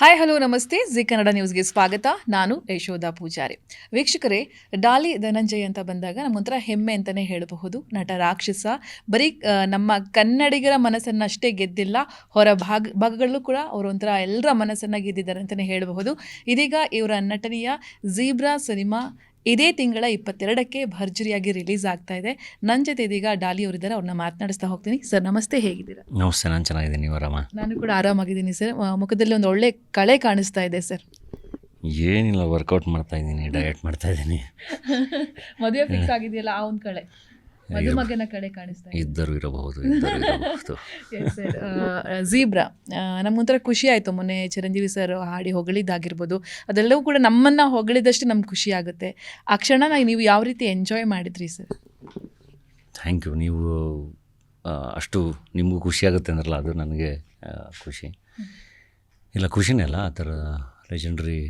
Hi hello ನಮಸ್ತೆ. ಜಿ ಕನ್ನಡ ನ್ಯೂಸ್ಗೆ ಸ್ವಾಗತ. ನಾನು ಯಶೋಧ ಪೂಜಾರಿ. ವೀಕ್ಷಕರೇ, ಡಾಲಿ ಧನಂಜಯ್ ಅಂತ ಬಂದಾಗ ನಮ್ಮೊಂಥರ ಹೆಮ್ಮೆ ಅಂತಲೇ ಹೇಳಬಹುದು. ನಟ ರಾಕ್ಷಸ, ಬರೀ ನಮ್ಮ ಕನ್ನಡಿಗರ ಮನಸ್ಸನ್ನು ಅಷ್ಟೇ ಗೆದ್ದಿಲ್ಲ, ಹೊರ ಭಾಗ, ಭಾಗಗಳಲ್ಲೂ ಕೂಡ ಅವರು ಒಂಥರ ಎಲ್ಲರ ಮನಸ್ಸನ್ನು ಗೆದ್ದಿದ್ದಾರೆ ಅಂತಲೇ ಹೇಳಬಹುದು. ಇದೀಗ ಇವರ ನಟನೆಯ ಝೀಬ್ರಾ ಸಿನಿಮಾ ಇದೇ ತಿಂಗಳ ಇಪ್ಪತ್ತೆರಡಕ್ಕೆ ಭರ್ಜರಿಯಾಗಿ ರಿಲೀಸ್ ಆಗ್ತಾ ಇದೆ. ನನ್ನ ಜೊತೆ ಇದೀಗ ಡಾಲಿ ಅವರಿದ್ದಾರೆ ಅವ್ರನ್ನ ಮಾತನಾಡಿಸ್ತಾ ಹೋಗ್ತೀನಿ. ಸರ್ ನಮಸ್ತೆ ಹೇಗಿದ್ದೀರಾ? ನಮಸ್ತೆ ನಾನು ಚೆನ್ನಾಗಿದ್ದೀನಿ. ನೀವು ಆರಾಮ? ನಾನು ಕೂಡ ಆರಾಮಾಗಿದ್ದೀನಿ ಸರ್. ಆ, ಮುಖದಲ್ಲಿ ಒಂದು ಒಳ್ಳೆ ಕಳೆ ಕಾಣಿಸ್ತಾ ಇದೆ ಸರ್. ಏನಿಲ್ಲ ವರ್ಕೌಟ್ ಮಾಡ್ತಾ ಇದ್ದೀನಿ ಡಯಟ್ ಮಾಡ್ತಾ ಇದ್ದೀನಿ. ಮದುವೆ ಫಿಕ್ಸ್ ಆಗಿದೆಯಲ್ಲ ಆ ಒಂದು ಕಳೆ. ಮದುಮಗನ ಕಡೆ ಕಾಣಿಸ್ತಾ ಇದ್ದರು ಇರಬಹುದು ಝೀಬ್ರಾ ನಮ್ಗೊಂಥರ ಖುಷಿ ಆಯಿತು. ಮೊನ್ನೆ ಚಿರಂಜೀವಿ ಸರ್ ಹಾಡಿ ಹೊಗಳಿದ್ದಾಗಿರ್ಬೋದು. ಅದೆಲ್ಲವೂ ಕೂಡ ನಮ್ಮನ್ನು ಹೊಗಳಿದಷ್ಟು ನಮ್ಗೆ ಖುಷಿ ಆಗುತ್ತೆ. ಆ ಕ್ಷಣನ ನೀವು ಯಾವ ರೀತಿ ಎಂಜಾಯ್ ಮಾಡಿದ್ರಿ ಸರ್ ಥ್ಯಾಂಕ್ ಯು ನೀವು ಅಷ್ಟು ನಿಮಗೂ ಖುಷಿ ಆಗುತ್ತೆ ಅಂದ್ರಲ್ಲ ಅದು ನನಗೆ ಖುಷಿ. ಇಲ್ಲ ಖುಷಿನೇ ಅಲ್ಲ ಆ ಥರ ಲೆಜೆಂಡ್ರಿ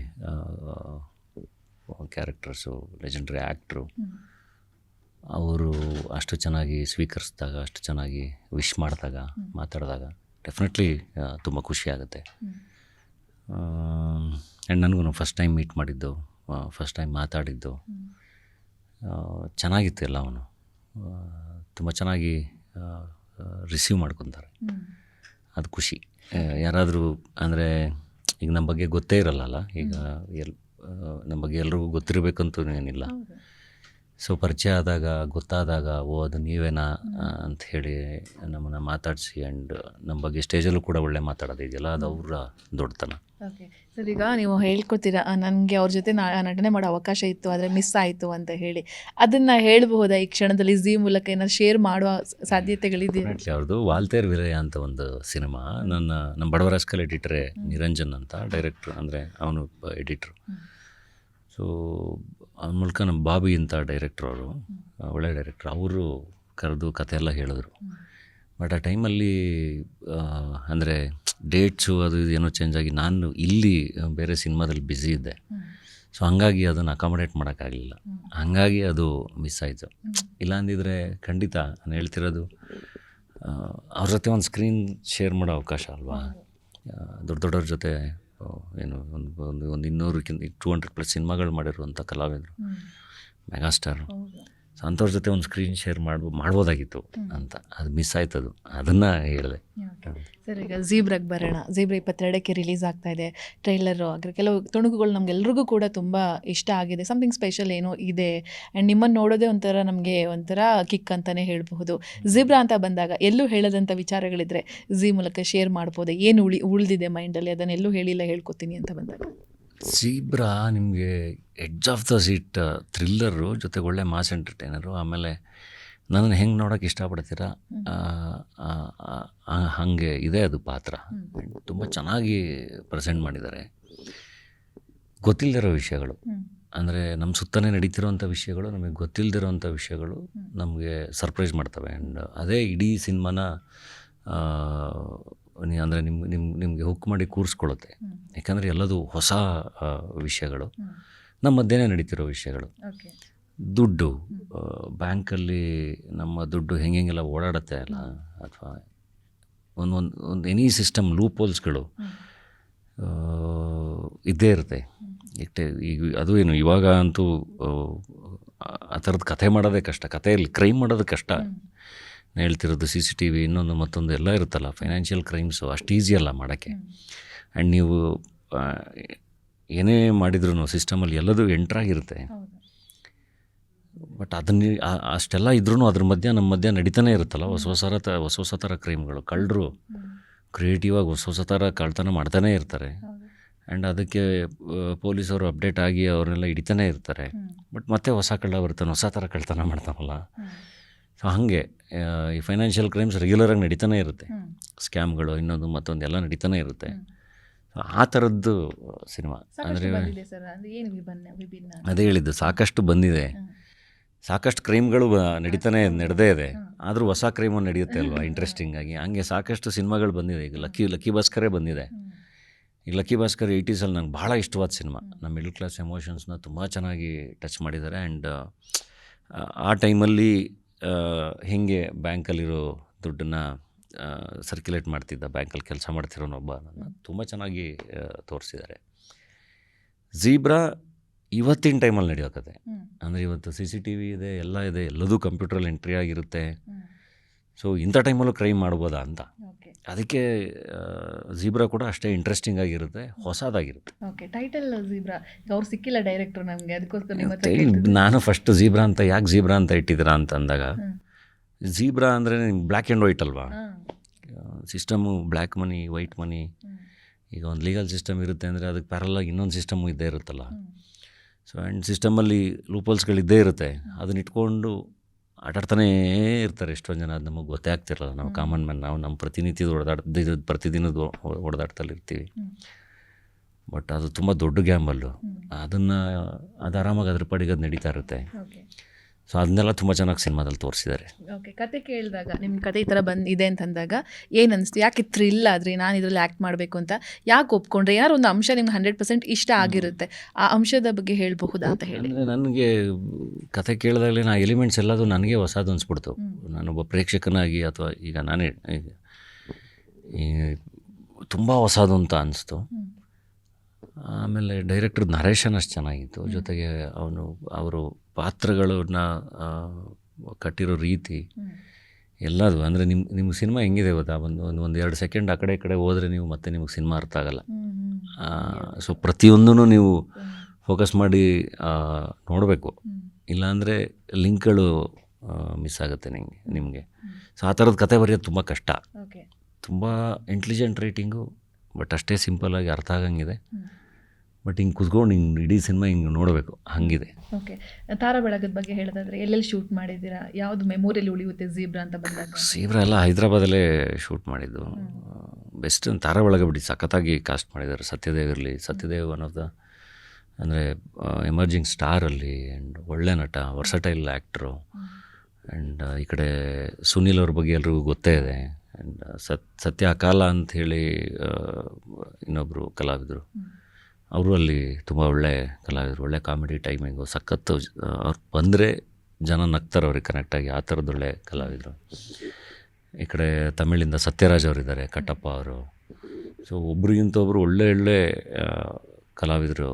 ಕ್ಯಾರೆಕ್ಟರ್ಸು ಲೆಜೆಂಡ್ರಿ ಆ್ಯಕ್ಟ್ರು ಅವರು ಅಷ್ಟು ಚೆನ್ನಾಗಿ ಸ್ವೀಕರಿಸಿದಾಗ ಅಷ್ಟು ಚೆನ್ನಾಗಿ ವಿಶ್ ಮಾಡಿದಾಗ ಮಾತಾಡಿದಾಗ ಡೆಫಿನೆಟ್ಲಿ ತುಂಬ ಖುಷಿ ಆಗುತ್ತೆ. ಆ್ಯಂಡ್ ನನಗೂ ಫಸ್ಟ್ ಟೈಮ್ ಮೀಟ್ ಮಾಡಿದ್ದು ಫಸ್ಟ್ ಟೈಮ್ ಮಾತಾಡಿದ್ದು ಚೆನ್ನಾಗಿತ್ತು ಎಲ್ಲ ಅವನು. ತುಂಬ ಚೆನ್ನಾಗಿ ರಿಸೀವ್ ಮಾಡ್ಕೊತಾರೆ. ಅದು ಖುಷಿ. ಯಾರಾದರೂ ಅಂದರೆ ಈಗ ನಮ್ಮ ಬಗ್ಗೆ ಗೊತ್ತೇ ಇರಲ್ಲ ಈಗ ಎಲ್ ನಮ್ಮ ಬಗ್ಗೆ ಎಲ್ರಿಗೂ ಗೊತ್ತಿರಬೇಕಂತೂ ಏನಿಲ್ಲ. ಸೊ ಪರಿಚಯ ಆದಾಗ ಗೊತ್ತಾದಾಗ ಓ ಅದು ನೀವೇನಾ ಅಂತ ಹೇಳಿ ನಮ್ಮನ್ನು ಮಾತಾಡಿಸಿ ಆ್ಯಂಡ್ ನಮ್ಮ ಬಗ್ಗೆ ಸ್ಟೇಜಲ್ಲೂ ಕೂಡ ಒಳ್ಳೆ ಮಾತಾಡೋದಿದೆಯಲ್ಲ ಅದು ಅವರ ದೊಡ್ಡತನ. ಓಕೆ ಸರ್ ಈಗ ನೀವು ಹೇಳ್ಕೊತೀರಾ ನನಗೆ ಅವ್ರ ಜೊತೆ ನಾ ನಟನೆ ಮಾಡೋ ಅವಕಾಶ ಇತ್ತು ಆದರೆ ಮಿಸ್ ಆಯಿತು ಅಂತ ಹೇಳಿ. ಅದನ್ನು ಹೇಳಬಹುದಾ ಈ ಕ್ಷಣದಲ್ಲಿ ಝೀ ಮೂಲಕ ಏನಾದ್ರು ಶೇರ್ ಮಾಡುವ ಸಾಧ್ಯತೆಗಳಿದೆಯಾ? ಡೆಫಿನೆಟ್ಲಿ ಅವ್ರದ್ದು ವಾಲ್ತೇರ್ ವಿರಯ ಅಂತ ಒಂದು ಸಿನಿಮಾ. ನನ್ನ ನಮ್ಮ ಬಡವರಾಸ್ಕಲ್ ಎಡಿಟ್ರೆ ನಿರಂಜನ್ ಅಂತ ಡೈರೆಕ್ಟ್ರ್ ಅಂದರೆ ಅವನು ಎಡಿಟ್ರು. ಸೊ ಅವನ ಮೂಲಕ ನಮ್ಮ ಬಾಬಿ ಅಂತ ಡೈರೆಕ್ಟ್ರ್ ಅವರು ಒಳ್ಳೆ ಡೈರೆಕ್ಟ್ರ್ ಅವರು ಕರೆದು ಕತೆ ಎಲ್ಲ ಹೇಳಿದ್ರು. ಬಟ್ ಆ ಟೈಮಲ್ಲಿ ಅಂದರೆ ಡೇಟ್ಸು ಅದು ಇದು ಏನೋ ಚೇಂಜ್ ಆಗಿ ನಾನು ಇಲ್ಲಿ ಬೇರೆ ಸಿನಿಮಾದಲ್ಲಿ ಬ್ಯುಸಿ ಇದ್ದೆ. ಸೊ ಹಂಗಾಗಿ ಅದನ್ನು ಅಕಾಮಡೇಟ್ ಮಾಡೋಕ್ಕಾಗಲಿಲ್ಲ. ಹಾಗಾಗಿ ಅದು ಮಿಸ್ ಆಯಿತು. ಇಲ್ಲ ಅಂದಿದ್ರೆ ಖಂಡಿತ ನಾನು ಹೇಳ್ತಿರೋದು ಅವ್ರ ಜೊತೆ ಒಂದು ಸ್ಕ್ರೀನ್ ಶೇರ್ ಮಾಡೋ ಅವಕಾಶ ಅಲ್ವಾ? ದೊಡ್ಡ ದೊಡ್ಡವ್ರ ಜೊತೆ ಏನು ಒಂದು ಒಂದು ಒಂದು ಇನ್ನೂರಕ್ಕಿಂತ ಟೂ ಹಂಡ್ರೆಡ್ ಪ್ಲಸ್ ಸಿನಿಮಾಗಳು ಮಾಡಿರುವಂಥ ಕಲಾವಿದರು. ಮೆಗಾಸ್ಟಾರು ಸೊ ಅಂಥವ್ರ ಜೊತೆ ಒಂದು ಸ್ಕ್ರೀನ್ ಶೇರ್ ಮಾಡ್ಬೋ ಮಾಡ್ಬೋದಾಗಿತ್ತು ಅಂತ. ಅದು ಮಿಸ್ ಆಯ್ತದು. ಅದನ್ನು ಹೇಳಿದೆ. ಸರ್ ಈಗ ಝೀಬ್ರಾಗ್ ಬರೋಣ. ಝೀಬ್ರಾ ಇಪ್ಪತ್ತೆರಡಕ್ಕೆ ರಿಲೀಸ್ ಆಗ್ತಾ ಇದೆ. ಟ್ರೈಲರು ಆಗಿರೋ ಕೆಲವು ತುಣುಕುಗಳು ನಮಗೆಲ್ರಿಗೂ ಕೂಡ ತುಂಬ ಇಷ್ಟ ಆಗಿದೆ. ಸಮಥಿಂಗ್ ಸ್ಪೆಷಲ್ ಏನೋ ಇದೆ. ಆ್ಯಂಡ್ ನಿಮ್ಮನ್ನು ನೋಡೋದೇ ಒಂಥರ ನಮಗೆ ಒಂಥರ ಕಿಕ್ ಅಂತಲೇ ಹೇಳಬಹುದು. ಝೀಬ್ರಾ ಅಂತ ಬಂದಾಗ ಎಲ್ಲೂ ಹೇಳದಂಥ ವಿಚಾರಗಳಿದ್ರೆ ಝೀ ಮೂಲಕ ಶೇರ್ ಮಾಡ್ಬೋದು? ಏನು ಉಳಿ ಉಳಿದಿದೆ ಮೈಂಡಲ್ಲಿ ಅದನ್ನೆಲ್ಲೂ ಹೇಳಿಲ್ಲ ಹೇಳ್ಕೊತೀನಿ ಅಂತ ಬಂದಾಗ. ಜೀಬ್ರಾ ನಿಮಗೆ edge of the seat thriller ಜೊತೆಗೆ ಒಳ್ಳೆ ಮಾಸ್ ಎಂಟರ್ಟೈನರು ಆಮೇಲೆ ನನ್ನನ್ನು ಹೆಂಗೆ ನೋಡೋಕೆ ಇಷ್ಟಪಡ್ತೀರಾ? ಹಾಗೆ ಇದೆ ಅದು ಪಾತ್ರ. ತುಂಬ ಚೆನ್ನಾಗಿ ಪ್ರೆಸೆಂಟ್ ಮಾಡಿದ್ದಾರೆ. ಗೊತ್ತಿಲ್ಲದಿರೋ ವಿಷಯಗಳು. ಅಂದರೆ ನಮ್ಮ ಸುತ್ತಲೇ ನಡೀತಿರೋವಂಥ ವಿಷಯಗಳು ನಮಗೆ ಗೊತ್ತಿಲ್ಲದಿರೋವಂಥ ವಿಷಯಗಳು ನಮಗೆ ಸರ್ಪ್ರೈಸ್ ಮಾಡ್ತವೆ. ಆ್ಯಂಡ್ ಅದೇ ಇಡೀ ಸಿನಿಮಾನ ಅಂದರೆ ನಿಮ್ಮ ನಿಮ್ಮ ನಿಮಗೆ ಹುಕ್ ಮಾಡಿ ಕೂರಿಸ್ಕೊಳ್ಳುತ್ತೆ. ಯಾಕಂದರೆ ಎಲ್ಲದು ಹೊಸ ವಿಷಯಗಳು. ನಮ್ಮ ದಿನ ನಡೀತಿರೋ ವಿಷಯಗಳು. ದುಡ್ಡು ಬ್ಯಾಂಕಲ್ಲಿ ನಮ್ಮ ದುಡ್ಡು ಹೆಂಗೆಲ್ಲ ಓಡಾಡುತ್ತೆ ಅಲ್ಲ? ಅಥವಾ ಒಂದೊಂದು ಒಂದು ಎನಿ ಸಿಸ್ಟಮ್ ಲೂಪ್ ಹೋಲ್ಸ್ಗಳು ಇದ್ದೇ ಇರುತ್ತೆ. ಇಷ್ಟೇ ಈಗ ಅದು ಏನು ಇವಾಗ ಅಂತೂ ಆ, ಥರದ ಥರದ್ದು ಕಥೆ ಮಾಡೋದೇ ಕಷ್ಟ. ಕಥೆಯಲ್ಲಿ ಕ್ರೈಮ್ ಮಾಡೋದು ಕಷ್ಟ. ನಾನು ಹೇಳ್ತಿರೋದು ಸಿ ಸಿ ಟಿ ವಿ ಇನ್ನೊಂದು ಮತ್ತೊಂದು ಎಲ್ಲ ಇರುತ್ತಲ್ಲ ಫೈನಾನ್ಷಿಯಲ್ ಕ್ರೈಮ್ಸು ಅಷ್ಟು ಈಸಿ ಅಲ್ಲ ಮಾಡೋಕ್ಕೆ. ಆ್ಯಂಡ್ ನೀವು ಏನೇ ಮಾಡಿದ್ರು ಸಿಸ್ಟಮಲ್ಲಿ ಎಲ್ಲದೂ ಎಂಟ್ರಾಗಿರುತ್ತೆ ಬಟ್ ಅದನ್ನ ಅಷ್ಟೆಲ್ಲ ಇದ್ರೂ ಅದ್ರ ಮಧ್ಯೆ ನಮ್ಮ ಮಧ್ಯೆ ನಡೀತಾನೆ ಇರುತ್ತಲ್ಲ. ಹೊಸ ಹೊಸ ತ ಹೊಸ ಹೊಸ ಥರ ಕ್ರೈಮ್ಗಳು ಕಳ್ಳರು ಕ್ರಿಯೇಟಿವ್ ಆಗಿ ಹೊಸ ಹೊಸ ಥರ ಕಳ್ತನ ಮಾಡ್ತಾನೇ ಇರ್ತಾರೆ. ಆ್ಯಂಡ್ ಅದಕ್ಕೆ ಪೊಲೀಸವರು ಅಪ್ಡೇಟ್ ಆಗಿ ಅವ್ರನ್ನೆಲ್ಲ ಹಿಡಿತಾನೆ ಇರ್ತಾರೆ. ಬಟ್ ಮತ್ತೆ ಹೊಸ ಕಳ್ಳ ಬರ್ತಾನೆ ಹೊಸ ಥರ ಕಳ್ತನ ಮಾಡ್ತಾನಲ್ಲ ಸೊ ಹಾಗೆ ಈ ಫೈನಾನ್ಷಿಯಲ್ ಕ್ರೈಮ್ಸ್ ರೆಗ್ಯುಲರಾಗಿ ನಡೀತಾನೆ ಇರುತ್ತೆ. ಸ್ಕ್ಯಾಮ್ಗಳು ಇನ್ನೊಂದು ಮತ್ತೊಂದು ಎಲ್ಲ ನಡೀತಾನೆ ಇರುತ್ತೆ. ಆ ಥರದ್ದು ಸಿನಿಮಾ. ಅಂದರೆ ಅದೇ ಹೇಳಿದ್ದು ಸಾಕಷ್ಟು ಬಂದಿದೆ. ಸಾಕಷ್ಟು ಕ್ರೈಮ್ಗಳು ನಡೀತಾನೆ ನಡೆದೇ ಇದೆ. ಆದರೂ ಹೊಸ ಕ್ರೈಮು ನಡೆಯುತ್ತೆ ಅಲ್ವಾ ಇಂಟ್ರೆಸ್ಟಿಂಗ್ ಆಗಿ. ಹಂಗೆ ಸಾಕಷ್ಟು ಸಿನಿಮಾಗಳು ಬಂದಿದೆ. ಈಗ ಲಕ್ಕಿ ಲಕ್ಕಿ ಭಾಸ್ಕರೇ ಬಂದಿದೆ. ಈಗ ಲಕ್ಕಿ ಭಾಸ್ಕರ್ ಏಯ್ಟೀಸಲ್ಲಿ ನಂಗೆ ಭಾಳ ಇಷ್ಟವಾದ ಸಿನಿಮಾ. ನಮ್ಮ ಮಿಡ್ಲ್ ಕ್ಲಾಸ್ ಎಮೋಷನ್ಸ್ನ ತುಂಬ ಚೆನ್ನಾಗಿ ಟಚ್ ಮಾಡಿದ್ದಾರೆ. ಆ್ಯಂಡ್ ಆ ಟೈಮಲ್ಲಿ ಹೇಗೆ ಬ್ಯಾಂಕಲ್ಲಿರೋ ದುಡ್ಡನ್ನು ಸರ್ಕ್ಯುಲೇಟ್ ಮಾಡ್ತಿದ್ದ ಬ್ಯಾಂಕಲ್ಲಿ ಕೆಲಸ ಮಾಡ್ತಿರೋನೊಬ್ಬ ನನ್ನ ತುಂಬ ಚೆನ್ನಾಗಿ ತೋರಿಸಿದ್ದಾರೆ ಝೀಬ್ರಾ ಇವತ್ತಿನ ಟೈಮಲ್ಲಿ ನಡೆಯೋ ಕತೆ ಅಂದರೆ ಇವತ್ತು ಸಿ ಸಿ ಟಿ ವಿ ಇದೆ ಎಲ್ಲ ಇದೆ ಎಲ್ಲದೂ ಕಂಪ್ಯೂಟ್ರಲ್ಲಿ ಎಂಟ್ರಿ ಆಗಿರುತ್ತೆ. ಸೊ ಇಂಥ ಟೈಮಲ್ಲೂ ಕ್ರೈಮ್ ಮಾಡ್ಬೋದಾ ಅಂತ. ಅದಕ್ಕೆ ಝೀಬ್ರಾ ಕೂಡ ಅಷ್ಟೇ ಇಂಟ್ರೆಸ್ಟಿಂಗ್ ಆಗಿರುತ್ತೆ ಹೊಸದಾಗಿರುತ್ತೆ. ಓಕೆ ಟೈಟಲ್ ಝೀಬ್ರಾ ಅವ್ರು ಸಿಕ್ಕಿಲ್ಲ ಡೈರೆಕ್ಟರ್ ನಮಗೆ ಅದಕ್ಕೋಸ್ಕರ. ನಾನು ಫಸ್ಟ್ ಝೀಬ್ರಾ ಅಂತ ಯಾಕೆ ಝೀಬ್ರಾ ಅಂತ ಇಟ್ಟಿದ್ದೀರಾ ಅಂತ ಅಂದಾಗ ಹ್ಮ್. ಅಂದರೆ ನಿಮ್ಗೆ ಬ್ಲ್ಯಾಕ್ ಆ್ಯಂಡ್ ವೈಟ್ ಅಲ್ವಾ. System black money white money. ಈಗ ಒಂದು ಲೀಗಲ್ ಸಿಸ್ಟಮ್ ಇರುತ್ತೆ ಅಂದರೆ ಅದಕ್ಕೆ ಪ್ಯಾರಲಾಗಿ ಇನ್ನೊಂದು ಸಿಸ್ಟಮು ಇದ್ದೇ ಇರುತ್ತಲ್ಲ. ಸೊ ಆ್ಯಂಡ್ ಸಿಸ್ಟಮಲ್ಲಿ ಲೂಪಲ್ಸ್ಗಳಿದ್ದೇ ಇರುತ್ತೆ. ಅದನ್ನ ಇಟ್ಕೊಂಡು ಆಟಾಡ್ತಾನೇ ಇರ್ತಾರೆ. ಎಷ್ಟೊಂದು ಜನ ಅದು ನಮಗೆ ಗೊತ್ತೇ ಆಗ್ತಿರಲ್ಲ. ನಾವು ಕಾಮನ್ ಮ್ಯಾನ್ ನಾವು ನಮ್ಮ ಪ್ರತಿನಿತ್ಯದ ಹೊಡೆದಾಡ್ದ ಪ್ರತಿದಿನದ ಹೊಡೆದಾಡ್ತಲ್ಲಿ ಇರ್ತೀವಿ. ಬಟ್ ಅದು ತುಂಬ ದೊಡ್ಡ ಗ್ಯಾಂಬಲ್ಲು. ಅದನ್ನು ಅದು ಆರಾಮಾಗಿ ಅದ್ರ ಪಾಡಿಗೆ ಅದು ನಡೀತಾ ಇರುತ್ತೆ. ಸೊ ಅದನ್ನೆಲ್ಲ ತುಂಬ ಚೆನ್ನಾಗಿ ಸಿನಿಮಾದಲ್ಲಿ ತೋರಿಸಿದ್ದಾರೆ. ಓಕೆ ಕತೆ ಕೇಳಿದಾಗ ನಿಮ್ಮ ಕತೆ ಈ ಥರ ಬಂದಿದೆ ಅಂತಂದಾಗ ಏನು ಅನಿಸ್ತು? ಯಾಕೆ ಥ್ರಿಲ್ ಆದ್ರಿ? ನಾನು ಇದರಲ್ಲಿ ಆ್ಯಕ್ಟ್ ಮಾಡಬೇಕು ಅಂತ ಯಾಕೆ ಒಪ್ಕೊಂಡ್ರೆ? ಯಾರು ಒಂದು ಅಂಶ ನಿಮ್ಗೆ ಹಂಡ್ರೆಡ್ ಪರ್ಸೆಂಟ್ ಇಷ್ಟ ಆಗಿರುತ್ತೆ. ಆ ಅಂಶದ ಬಗ್ಗೆ ಹೇಳಬಹುದಾ ಅಂತ ಹೇಳಿ. ನನಗೆ ಕತೆ ಕೇಳಿದಾಗಲೇ ನಾ ಎಲಿಮೆಂಟ್ಸ್ ಎಲ್ಲದು ನನಗೆ ಹೊಸದು ಅನಿಸ್ಬಿಡ್ತು. ನಾನೊಬ್ಬ ಪ್ರೇಕ್ಷಕನಾಗಿ ಅಥವಾ ಈಗ ನಾನೇ ತುಂಬ ಹೊಸದು ಅಂತ ಅನಿಸ್ತು. ಆಮೇಲೆ ಡೈರೆಕ್ಟರ್ ನರೇಶನ್ ಅಷ್ಟು ಚೆನ್ನಾಗಿತ್ತು. ಜೊತೆಗೆ ಅವನು ಅವರು ಪಾತ್ರಗಳನ್ನ ಕಟ್ಟಿರೋ ರೀತಿ. ಎಲ್ಲದು. ಅಂದರೆ ನಿಮ್ಮ ನಿಮ್ಮ ಸಿನಿಮಾ ಹೆಂಗಿದೆ ಗೊತ್ತಾ? ಒಂದು ಒಂದು ಒಂದು ಎರಡು ಸೆಕೆಂಡ್ ಆ ಕಡೆ ಈ ಕಡೆ ಹೋದರೆ ನೀವು ಮತ್ತೆ ನಿಮಗೆ ಸಿನಿಮಾ ಅರ್ಥ ಆಗಲ್ಲ. ಸೊ ಪ್ರತಿಯೊಂದೂ ನೀವು ಫೋಕಸ್ ಮಾಡಿ ನೋಡಬೇಕು. ಇಲ್ಲಾಂದರೆ ಲಿಂಕ್ಗಳು ಮಿಸ್ ಆಗುತ್ತೆ ನಿಮಗೆ. ನಿಮಗೆ ಸೊ ಆ ಥರದ ಕತೆ ಬರೆಯೋದು ತುಂಬ ಕಷ್ಟ. ತುಂಬ ಇಂಟೆಲಿಜೆಂಟ್ ರೈಟಿಂಗು ಬಟ್ ಅಷ್ಟೇ ಸಿಂಪಲ್ಲಾಗಿ ಅರ್ಥ ಆಗಂಗಿದೆ. ಬಟ್ ಹಿಂಗೆ ಕುತ್ಕೊಂಡು ಹಿಂಗೆ ಇಡೀ ಸಿನಿಮಾ ಹಿಂಗೆ ನೋಡಬೇಕು. ಹಾಗಿದೆ. ಓಕೆ ತಾರಾ ಬೆಳಗದ ಬಗ್ಗೆ ಹೇಳೋದಾದ್ರೆ ಎಲ್ಲೆಲ್ಲಿ ಶೂಟ್ ಮಾಡಿದ್ದೀರಾ? ಯಾವುದು ಮೆಮೊರಿಯಲ್ಲಿ ಉಳಿಯುತ್ತೆ ಝೀಬ್ರಾ ಅಂತ ಬಂದಾಗ? ಸೀಬ್ರಾ ಎಲ್ಲ ಹೈದ್ರಾಬಾದಲ್ಲೇ ಶೂಟ್ ಮಾಡಿದ್ದು. ಬೆಸ್ಟ್ ತಾರಾ ಬೆಳಗ ಬಿಡಿ. ಸಖತ್ತಾಗಿ ಕಾಸ್ಟ್ ಮಾಡಿದ್ದಾರೆ. ಸತ್ಯದೇವ್ ಇರಲಿ. ಸತ್ಯದೇವ್ ಒನ್ ಆಫ್ ದ ಅಂದರೆ ಎಮರ್ಜಿಂಗ್ ಸ್ಟಾರಲ್ಲಿ ಆ್ಯಂಡ್ ಒಳ್ಳೆ ನಟ ವರ್ಸಟೈಲ್ ಆ್ಯಕ್ಟ್ರು ಆ್ಯಂಡ್ ಈ ಕಡೆ ಸುನೀಲ್ ಅವ್ರ ಬಗ್ಗೆ ಎಲ್ರಿಗೂ ಗೊತ್ತೇ ಇದೆ. ಆ್ಯಂಡ್ ಸತ್ ಸತ್ಯ ಅಕಾಲ ಅಂಥೇಳಿ ಇನ್ನೊಬ್ಬರು ಕಲಾವಿದರು. ಅವರು ಅಲ್ಲಿ ತುಂಬ ಒಳ್ಳೆ ಕಲಾವಿದರು ಒಳ್ಳೆ ಕಾಮಿಡಿ ಟೈಮಿಂಗು ಸಖತ್ತು ಅವ್ರು ಬಂದರೆ ಜನ ನಗ್ತಾರೆ ಅವ್ರಿಗೆ ಕನೆಕ್ಟಾಗಿ ಆ ಥರದ್ದು ಒಳ್ಳೆ ಕಲಾವಿದರು. ಈ ಕಡೆ ತಮಿಳಿಂದ ಸತ್ಯರಾಜ್ ಅವರಿದ್ದಾರೆ ಕಟ್ಟಪ್ಪ ಅವರು. ಸೊ ಒಬ್ರಿಗಿಂತ ಒಬ್ಬರು ಒಳ್ಳೆ ಒಳ್ಳೆ ಕಲಾವಿದರು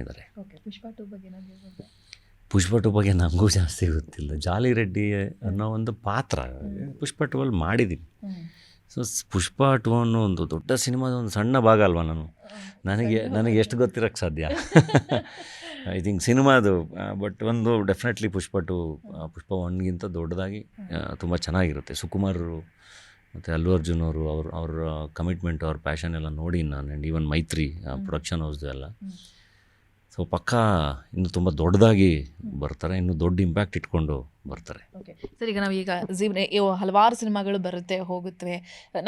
ಇದ್ದಾರೆ ಪುಷ್ಪ ಟು ಬಗ್ಗೆ ನಮಗೂ ಜಾಸ್ತಿ ಗೊತ್ತಿಲ್ಲ. ಜಾಲಿ ರೆಡ್ಡಿ ಅನ್ನೋ ಒಂದು ಪಾತ್ರ. ಪುಷ್ಪ ಟು ಅಲ್ಲಿ ಮಾಡಿದ್ದೀನಿ. ಸೊ ಪುಷ್ಪ ಟು ಅನ್ನೋ ಒಂದು ದೊಡ್ಡ ಸಿನಿಮಾದ ಒಂದು ಸಣ್ಣ ಭಾಗ ಅಲ್ವಾ ನಾನು? ನನಗೆ ನನಗೆ ಎಷ್ಟು ಗೊತ್ತಿರೋಕ್ಕೆ ಸಾಧ್ಯ? ಐ ಥಿಂಕ್ ಸಿನಿಮಾದು ಬಟ್ ಒಂದು ಡೆಫಿನೆಟ್ಲಿ ಪುಷ್ಪ ಟು ಪುಷ್ಪ ಒನ್ಗಿಂತ ದೊಡ್ಡದಾಗಿ ತುಂಬ ಚೆನ್ನಾಗಿರುತ್ತೆ. ಸುಕುಮಾರರು ಮತ್ತು ಅಲ್ಲು ಅರ್ಜುನ್ ಅವರು, ಅವ್ರ ಅವ್ರ ಕಮಿಟ್ಮೆಂಟ್ ಅವ್ರ ಪ್ಯಾಷನ್ ಎಲ್ಲ ನೋಡಿ ನಾನು ಆ್ಯಂಡ್ ಈವನ್ ಮೈತ್ರಿ ಪ್ರೊಡಕ್ಷನ್ ಹೌಸ್ದು ಎಲ್ಲ ಸೊ ಪಕ್ಕ, ಇನ್ನು ತುಂಬ ದೊಡ್ಡದಾಗಿ ಬರ್ತಾರೆ, ಇನ್ನು ದೊಡ್ಡ ಇಂಪ್ಯಾಕ್ಟ್ ಇಟ್ಕೊಂಡು ಬರ್ತಾರೆ. ಓಕೆ ಸರ್ ಈಗ ನಾವೀಗ ಇವು ಹಲವಾರು ಸಿನಿಮಾಗಳು ಬರುತ್ತೆ ಹೋಗುತ್ತವೆ.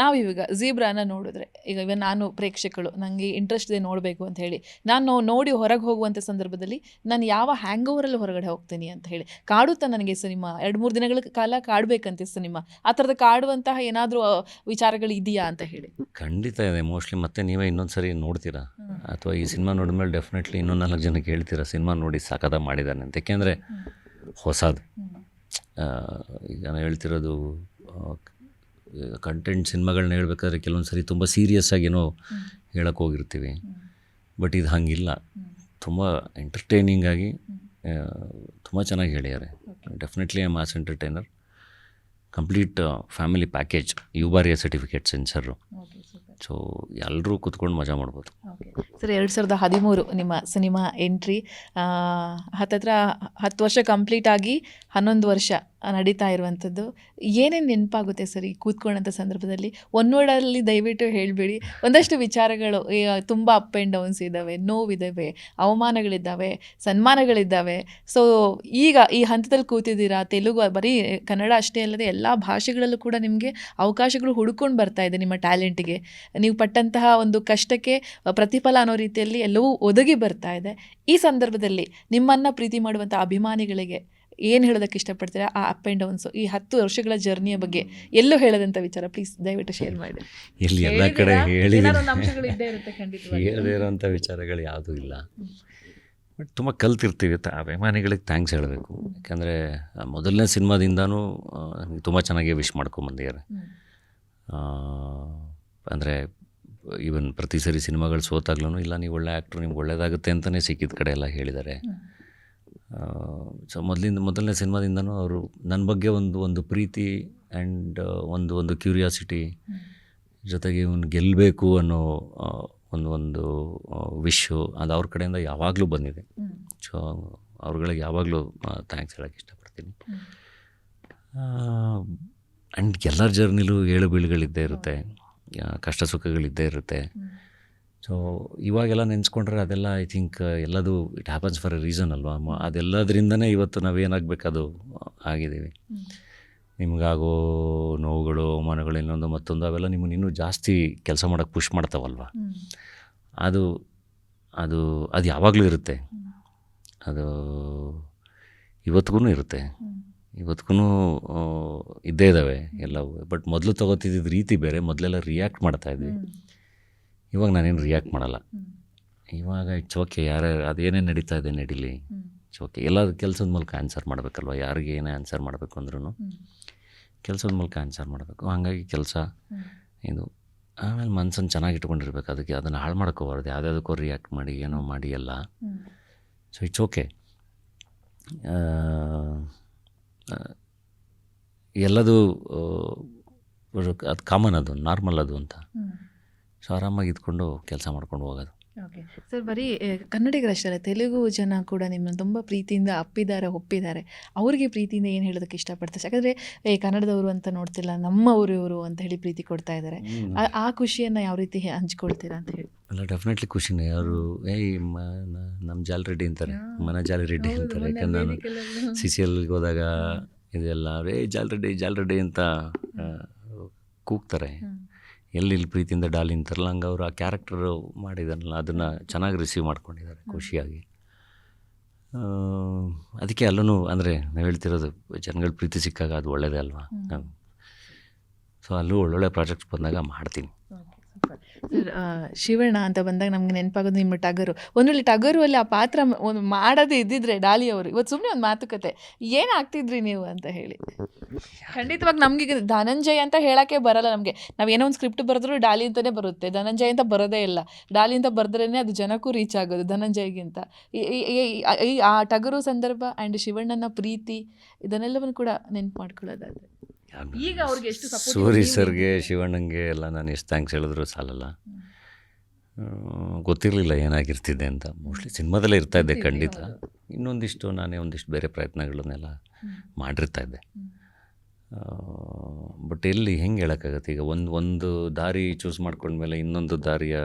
ನಾವು ಜೀಬ್ರಾನ ನೋಡಿದ್ರೆ ಈಗ ಇವ ನಾನು ಪ್ರೇಕ್ಷಕಳು ನನಗೆ ಇಂಟ್ರೆಸ್ಟ್ ಇದೆ ನೋಡಬೇಕು ಅಂತ ಹೇಳಿ ನಾನು ನೋಡಿ ಹೊರಗೆ ಹೋಗುವಂಥ ಸಂದರ್ಭದಲ್ಲಿ ನಾನು ಯಾವ ಹ್ಯಾಂಗ್ ಓವರಲ್ಲಿ ಹೊರಗಡೆ ಹೋಗ್ತೀನಿ ಅಂತ ಹೇಳಿ ಕಾಡುತ್ತಾ ನನಗೆ ಸಿನಿಮಾ? ಎರಡು ಮೂರು ದಿನಗಳ ಕಾಲ ಕಾಡಬೇಕಂತೆ ಸಿನಿಮಾ? ಆ ಥರದ ಕಾಡುವಂತಹ ಏನಾದರೂ ವಿಚಾರಗಳು ಇದೆಯಾ ಅಂತ ಹೇಳಿ. ಖಂಡಿತ ಇದೆ. ಮೋಸ್ಟ್ಲಿ ಮತ್ತೆ ನೀವೇ ಇನ್ನೊಂದು ಸರಿ ನೋಡ್ತೀರಾ ಅಥವಾ ಈ ಸಿನಿಮಾ ನೋಡಿದ್ಮೇಲೆ ಡೆಫಿನೆಟ್ಲಿ ಇನ್ನೊಂದು ನಾಲ್ಕು ಜನಕ್ಕೆ ಹೇಳ್ತೀರಾ ಸಿನಿಮಾ ನೋಡಿ ಸಾಕಾದ ಮಾಡಿದ್ದಾನೆ ಅಂತ? ಯಾಕೆಂದರೆ ಹೊಸದು. ಈಗ ನಾನು ಹೇಳ್ತಿರೋದು ಕಂಟೆಂಟ್ ಸಿನಿಮಾಗಳನ್ನ ಹೇಳ್ಬೇಕಾದ್ರೆ ಕೆಲವೊಂದು ಸರಿ ತುಂಬ ಸೀರಿಯಸ್ ಆಗೇನೋ ಏನೋ ಹೇಳಕ್ಕೆ ಹೋಗಿರ್ತೀವಿ. ಬಟ್ ಇದು ಹಾಗಿಲ್ಲ. ತುಂಬ ಎಂಟರ್ಟೈನಿಂಗ್ ಆಗಿ ತುಂಬ ಚೆನ್ನಾಗಿ ಹೇಳಿದ್ದಾರೆ. Definitely a mass entertainer complete family package U ಬಾರಿಯ ಸರ್ಟಿಫಿಕೇಟ್ ಸೆನ್ಸರು ಸೊ ಎಲ್ಲರೂ ಕೂತ್ಕೊಂಡು ಮಜಾ ಮಾಡ್ಬೋದು. ಸರ್, ಎರಡು ಸಾವಿರದ ಹದಿಮೂರು ನಿಮ್ಮ ಸಿನಿಮಾ ಎಂಟ್ರಿ. ಹತ್ತತ್ರ ಹತ್ತು ವರ್ಷ ಕಂಪ್ಲೀಟ್ ಆಗಿ ಹನ್ನೊಂದು ವರ್ಷ ನಡೀತಾ ಇರುವಂಥದ್ದು. ಏನೇನು ನೆನಪಾಗುತ್ತೆ ಸರ್ ಈ ಕೂತ್ಕೊಂಡಂಥ ಸಂದರ್ಭದಲ್ಲಿ? ಒನ್ ವರ್ಡಲ್ಲಿ ದಯವಿಟ್ಟು ಹೇಳಬೇಡಿ. ಒಂದಷ್ಟು ವಿಚಾರಗಳು ತುಂಬ ಅಪ್ ಆ್ಯಂಡ್ ಡೌನ್ಸ್ ಇದ್ದಾವೆ. ನೋವಿದ್ದಾವೆ ಅವಮಾನಗಳಿದ್ದಾವೆ, ಸನ್ಮಾನಗಳಿದ್ದಾವೆ. ಸೊ, ಈಗ ಈ ಹಂತದಲ್ಲಿ ಕೂತಿದ್ದೀರಾ? ತೆಲುಗು, ಬರೀ ಕನ್ನಡ ಅಷ್ಟೇ ಅಲ್ಲದೆ ಎಲ್ಲ ಭಾಷೆಗಳಲ್ಲೂ ಕೂಡ ನಿಮಗೆ ಅವಕಾಶಗಳು ಹುಡ್ಕೊಂಡು ಬರ್ತಾ ಇದೆ ನಿಮ್ಮ ಟ್ಯಾಲೆಂಟ್ಗೆ. ನೀವು ಪಟ್ಟಂತಹ ಒಂದು ಕಷ್ಟಕ್ಕೆ ಪ್ರತಿಫಲ ಅನ್ನೋ ರೀತಿಯಲ್ಲಿ ಎಲ್ಲವೂ ಒದಗಿ ಬರ್ತಾ ಇದೆ. ಈ ಸಂದರ್ಭದಲ್ಲಿ ನಿಮ್ಮನ್ನು ಪ್ರೀತಿ ಮಾಡುವಂಥ ಅಭಿಮಾನಿಗಳಿಗೆ ಏನು ಹೇಳೋದಕ್ಕೆ ಇಷ್ಟಪಡ್ತೀರಾ? ಆ ಅಪ್ ಆ್ಯಂಡ್ ಡೌನ್ಸು ಈ ಹತ್ತು ವರ್ಷಗಳ ಜರ್ನಿಯ ಬಗ್ಗೆ ಎಲ್ಲೂ ಹೇಳದಂಥ ವಿಚಾರ. ಪ್ಲೀಸ್ ದಯವಿಟ್ಟು ಶೇರ್ ಮಾಡಿ. ಇಲ್ಲಿ ಎಲ್ಲ ಕಡೆ ಹೇಳಿ. ಹೇಳದಿರೋಂಥ ಹೇಳದೇ ಇರೋಂಥ ವಿಚಾರಗಳು ಯಾವುದೂ ಇಲ್ಲ. ಬಟ್ ತುಂಬ ಕಲ್ತಿರ್ತೀವಿ ತ ಅಭಿಮಾನಿಗಳಿಗೆ ಥ್ಯಾಂಕ್ಸ್ ಹೇಳಬೇಕು. ಯಾಕಂದರೆ ಮೊದಲನೇ ಸಿನಿಮಾದಿಂದನೂ ತುಂಬ ಚೆನ್ನಾಗಿ ವಿಶ್ ಮಾಡ್ಕೊಂಬಂದಿದ್ದಾರೆ. ಅಂದರೆ ಈವನ್ ಪ್ರತಿ ಸರಿ ಸಿನಿಮಾಗಳು ಸೋತಾಗ್ಲೂ ಇಲ್ಲ ನೀವು ಒಳ್ಳೆ ಆ್ಯಕ್ಟ್ರು ನಿಮ್ಗೆ ಒಳ್ಳೆಯದಾಗುತ್ತೆ ಅಂತಲೇ ಸಿಕ್ಕಿದ ಕಡೆ ಎಲ್ಲ ಹೇಳಿದ್ದಾರೆ. ಸೊ ಮೊದಲಿಂದ ಮೊದಲನೇ ಸಿನಿಮಾದಿಂದನೂ ಅವರು ನನ್ನ ಬಗ್ಗೆ ಒಂದು ಒಂದು ಪ್ರೀತಿ ಆ್ಯಂಡ್ ಒಂದು ಒಂದು ಕ್ಯೂರಿಯಾಸಿಟಿ ಜೊತೆಗೆ ಇವನು ಗೆಲ್ಲಬೇಕು ಅನ್ನೋ ಒಂದು ಒಂದು ವಿಶ್ಯು ಅದು ಅವ್ರ ಕಡೆಯಿಂದ ಯಾವಾಗಲೂ ಬಂದಿದೆ. ಸೊ ಅವ್ರುಗಳಿಗೆ ಯಾವಾಗಲೂ ಥ್ಯಾಂಕ್ಸ್ ಹೇಳೋಕ್ಕೆ ಇಷ್ಟಪಡ್ತೀನಿ. ಆ್ಯಂಡ್ ಎಲ್ಲರ ಜರ್ನಿಲೂ ಏಳು ಬೀಳುಗಳಿದ್ದೇ ಇರುತ್ತೆ. ಕಷ್ಟ ಸುಖಗಳಿದ್ದೇ ಇರುತ್ತೆ. ಸೊ ಇವಾಗೆಲ್ಲ ನೆನೆಸ್ಕೊಂಡ್ರೆ ಅದೆಲ್ಲ ಐ ಥಿಂಕ್ ಎಲ್ಲದು it happens for a reason ಅಲ್ವಾ? ಮ- ಅದೆಲ್ಲದರಿಂದನೇ ಇವತ್ತು ನಾವೇನಾಗಬೇಕದು ಅದು ಆಗಿದ್ದೀವಿ ನಿಮಗಾಗೋ ನೋವುಗಳು ಅವಮಾನಗಳು ಇನ್ನೊಂದು ಮತ್ತೊಂದು ಅವೆಲ್ಲ ನಿಮ್ಮನ್ನು ಇನ್ನೂ ಜಾಸ್ತಿ ಕೆಲಸ ಮಾಡೋಕ್ಕೆ ಪುಷ್ ಮಾಡ್ತಾವಲ್ವ? ಅದು ಅದು ಅದು ಯಾವಾಗಲೂ ಇರುತ್ತೆ. ಅದು ಇವತ್ತಿಗೂ ಇರುತ್ತೆ. ಇವತ್ತಿಗೂ ಇದ್ದೇ ಇದ್ದಾವೆ ಎಲ್ಲವೂ. ಬಟ್ ಮೊದಲು ತಗೋತಿದ್ದ ರೀತಿ ಬೇರೆ ಮೊದಲೆಲ್ಲ ರಿಯಾಕ್ಟ್ ಮಾಡ್ತಾ ಇದ್ವಿ. ಇವಾಗ ನಾನೇನು ರಿಯಾಕ್ಟ್ ಮಾಡಲ್ಲ. ಇವಾಗ ಇಟ್ಸ್ ಓಕೆ ಯಾರು ಅದೇನೇ ನಡೀತಾ ಇದೆ ನಡೀಲಿ. ಇಟ್ಸ್ ಓಕೆ ಎಲ್ಲ ಕೆಲಸದ ಮೂಲಕ ಆನ್ಸರ್ ಮಾಡಬೇಕಲ್ವ? ಯಾರಿಗೆ ಏನೇ ಆನ್ಸರ್ ಮಾಡಬೇಕು ಅಂದ್ರೂ ಕೆಲಸದ ಮೂಲಕ ಆನ್ಸರ್ ಮಾಡಬೇಕು. ಹಾಗಾಗಿ ಕೆಲಸ. ಇದು ಆಮೇಲೆ ಮನ್ಸನ್ನು ಚೆನ್ನಾಗಿ ಇಟ್ಕೊಂಡಿರ್ಬೇಕು. ಅದಕ್ಕೆ ಅದನ್ನು ಹಾಳು ಮಾಡ್ಕೋಬಾರ್ದು ಯಾವುದ್ಯಾವುದಕ್ಕೋ ರಿಯಾಕ್ಟ್ ಮಾಡಿ ಏನೋ ಮಾಡಿ ಎಲ್ಲ. ಸೊ ಇಟ್ಸ್ ಓಕೆ ಎಲ್ಲದು ಅದು ಕಾಮನ್ ಅದು ನಾರ್ಮಲ್ ಅದು ಅಂತ. ಸೊ ಆರಾಮಾಗಿ ಇದ್ಕೊಂಡು ಕೆಲಸ ಮಾಡ್ಕೊಂಡು ಹೋಗೋದು. ಓಕೆ ಸರ್ ಬರೀ ಕನ್ನಡಿಗರಷ್ಟೇ ತೆಲುಗು ಜನ ಕೂಡ ನಿಮ್ಮನ್ನು ತುಂಬ ಪ್ರೀತಿಯಿಂದ ಅಪ್ಪಿದ್ದಾರೆ ಒಪ್ಪಿದ್ದಾರೆ. ಅವ್ರಿಗೆ ಪ್ರೀತಿಯಿಂದ ಏನು ಹೇಳೋದಕ್ಕೆ ಇಷ್ಟಪಡ್ತಾರೆ ಯಾಕಂದರೆ ಏ ಕನ್ನಡದವರು ಅಂತ ನೋಡ್ತಿಲ್ಲ ನಮ್ಮವರು ಇವರು ಅಂತ ಹೇಳಿ ಪ್ರೀತಿ ಕೊಡ್ತಾ ಇದ್ದಾರೆ. ಆ- ಖುಷಿಯನ್ನು ಯಾವ ರೀತಿ ಹಂಚ್ಕೊಳ್ತೀರಾ ಅಂತ ಹೇಳಿ. ಅಲ್ಲ ಡೆಫಿನೆಟ್ಲಿ ಖುಷಿನೇ. ಅವರು ಏಯ್ ಮ ನಮ್ಮ ಜಾಲ್ ರೆಡ್ಡಿ ಅಂತಾರೆ. ಮನ ಜಾಲ್ ರೆಡ್ಡಿ ಅಂತಾರೆ. ಯಾಕಂದ್ರೆ ನಾನು ಸಿ ಸಿ ಎಲ್ಗೆ ಹೋದಾಗ ಇದೆಲ್ಲ ಅವ್ರು ಏಯ್ ಜಾಲ್ ರೆಡ್ಡಿ ಜಾಲ್ ರೆಡ್ಡಿ ಅಂತ ಕೂಗ್ತಾರೆ ಎಲ್ಲಿ ಇಲ್ಲಿ ಪ್ರೀತಿಯಿಂದ ಡಾಲಿನ್ ಅಂತಾರಲ್ಲ ಹಂಗೆ ಅವರು ಆ ಕ್ಯಾರೆಕ್ಟರ್ ಮಾಡಿದಾರಲ್ಲ ಅದನ್ನು ಚೆನ್ನಾಗಿ ರಿಸೀವ್ ಮಾಡ್ಕೊಂಡಿದ್ದಾರೆ ಖುಷಿಯಾಗಿ. ಅದಕ್ಕೆ ಅಲ್ಲೂ ಅಂದರೆ ನಾವು ಹೇಳ್ತಿರೋದು ಜನಗಳ ಪ್ರೀತಿ ಸಿಕ್ಕಾಗ ಅದು ಒಳ್ಳೆಯದೇ ಅಲ್ವಾ? ಸೊ ಅಲ್ಲೂ ಒಳ್ಳೊಳ್ಳೆ ಪ್ರಾಜೆಕ್ಟ್ಸ್ ಬಂದಾಗ ಮಾಡ್ತೀನಿ. ಶಿವಣ್ಣ ಅಂತ ಬಂದಾಗ ನಮ್ಗೆ ನೆನಪಾಗೋದು ನಿಮ್ಮ ಟಗರು. ಒಂದು ವೇಳೆ ಟಗರು ಅಲ್ಲಿ ಆ ಪಾತ್ರ ಒಂದು ಮಾಡದೇ ಇದ್ದಿದ್ರೆ ಡಾಲಿ ಅವರು. ಇವತ್ತು ಸುಮ್ಮನೆ ಒಂದು ಮಾತುಕತೆ. ಏನು ಆಗ್ತಿದ್ರಿ ನೀವು ಅಂತ ಹೇಳಿ. ಖಂಡಿತವಾಗಿ ನಮ್ಗೆ ಧನಂಜಯ ಅಂತ ಹೇಳಕ್ಕೆ ಬರಲ್ಲ ನಮಗೆ. ನಾವು ಏನೋ ಒಂದು ಸ್ಕ್ರಿಪ್ಟ್ ಬರೆದ್ರು ಡಾಲಿ ಅಂತಲೇ ಬರುತ್ತೆ. ಧನಂಜಯ ಅಂತ ಬರೋದೇ ಇಲ್ಲ. ಡಾಲಿ ಅಂತ ಬರೆದ್ರೇ ಅದು ಜನಕ್ಕೂ ರೀಚ್ ಆಗೋದು ಧನಂಜಯ್ಗಿಂತ. ಈ ಆ ಟಗರು ಸಂದರ್ಭ ಆ್ಯಂಡ್ ಶಿವಣ್ಣನ ಪ್ರೀತಿ, ಇದನ್ನೆಲ್ಲವನ್ನು ಕೂಡ ನೆನ್ಪು ಮಾಡ್ಕೊಳ್ಳೋದಾದ್ರೆ. ಈಗ ಅವ್ರಿಗೆ ಎಷ್ಟು support ಸೂರಿ ನೀವು ಸರ್ಗೆ? ಶಿವಣ್ಣಂಗೆ ಎಲ್ಲ ನಾನು ಎಷ್ಟು ಥ್ಯಾಂಕ್ಸ್ ಹೇಳಿದ್ರು ಸಾಲಲ್ಲ. ಗೊತ್ತಿರಲಿಲ್ಲ ಏನಾಗಿರ್ತಿದೆ ಅಂತ. ಮೋಸ್ಟ್ಲಿ ಸಿನಿಮಾದಲ್ಲೇ ಇರ್ತಾ ಇದ್ದೆ ಖಂಡಿತ. ಇನ್ನೊಂದಿಷ್ಟು ನಾನೇ ಒಂದಿಷ್ಟು ಬೇರೆ ಪ್ರಯತ್ನಗಳನ್ನೆಲ್ಲ ಮಾಡಿರ್ತಾ ಇದ್ದೆ. ಬಟ್ ಎಲ್ಲಿ ಹೆಂಗೆ ಹೇಳೋಕ್ಕಾಗತ್ತೆ? ಈಗ ಒಂದು ಒಂದು ದಾರಿ ಚೂಸ್ ಮಾಡ್ಕೊಂಡ್ಮೇಲೆ ಇನ್ನೊಂದು ದಾರಿಯ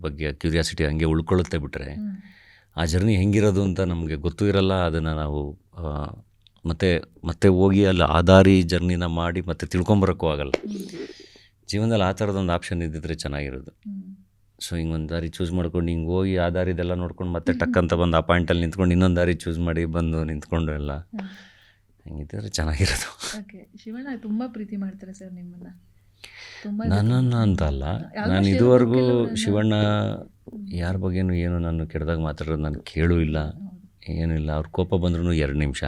ಬಗ್ಗೆ ಕ್ಯೂರಿಯಾಸಿಟಿ ಹಂಗೆ ಉಳ್ಕೊಳ್ಳುತ್ತೆ ಬಿಟ್ಟರೆ ಆ ಜರ್ನಿ ಹೆಂಗಿರೋದು ಅಂತ ನಮಗೆ ಗೊತ್ತೂ ಇರಲ್ಲ. ಅದನ್ನು ನಾವು ಆ, ಮತ್ತೆ ಮತ್ತೆ ಹೋಗಿ ಅಲ್ಲಿ ಆಧಾರಿ ದಾರಿ ಜರ್ನಿನ ಮಾಡಿ ಮತ್ತೆ ತಿಳ್ಕೊಂಬರೋಕ್ಕೂ ಆಗಲ್ಲ. ಜೀವನದಲ್ಲಿ ಆ ಥರದೊಂದು ಆಪ್ಷನ್ ಇದ್ದಿದ್ರೆ ಚೆನ್ನಾಗಿರೋದು. ಸೊ ಹಿಂಗೆ ಒಂದು ದಾರಿ ಚೂಸ್ ಮಾಡ್ಕೊಂಡು ಹಿಂಗೆ ಹೋಗಿ ಆ ದಾರಿದೆಲ್ಲ ನೋಡ್ಕೊಂಡು ಮತ್ತೆ ಟಕ್ ಅಂತ ಬಂದು ಆ ಪಾಯಿಂಟಲ್ಲಿ ನಿಂತ್ಕೊಂಡು ಇನ್ನೊಂದು ದಾರಿ ಚೂಸ್ ಮಾಡಿ ಬಂದು ನಿಂತ್ಕೊಂಡು ಎಲ್ಲ ಹಿಂಗಿದ್ದರೆ ಚೆನ್ನಾಗಿರೋದು. ಓಕೆ ಶಿವಣ್ಣ ತುಂಬ ಪ್ರೀತಿ ಮಾಡ್ತಾರೆ ಸರ್ ನಿಮ್ಮನ್ನ. ನನ್ನನ್ನು ಅಂತ ಅಲ್ಲ ನಾನು ಇದುವರೆಗೂ ಶಿವಣ್ಣ ಯಾರ ಬಗ್ಗೆನೂ ಏನು ನಾನು ಕೆಡ್ದಾಗ ಮಾತಾಡೋದು ನಾನು ಕೇಳೂ ಇಲ್ಲ. ಏನೂ ಇಲ್ಲ ಅವ್ರ ಕೋಪ ಬಂದ್ರೂ ಎರಡು ನಿಮಿಷ.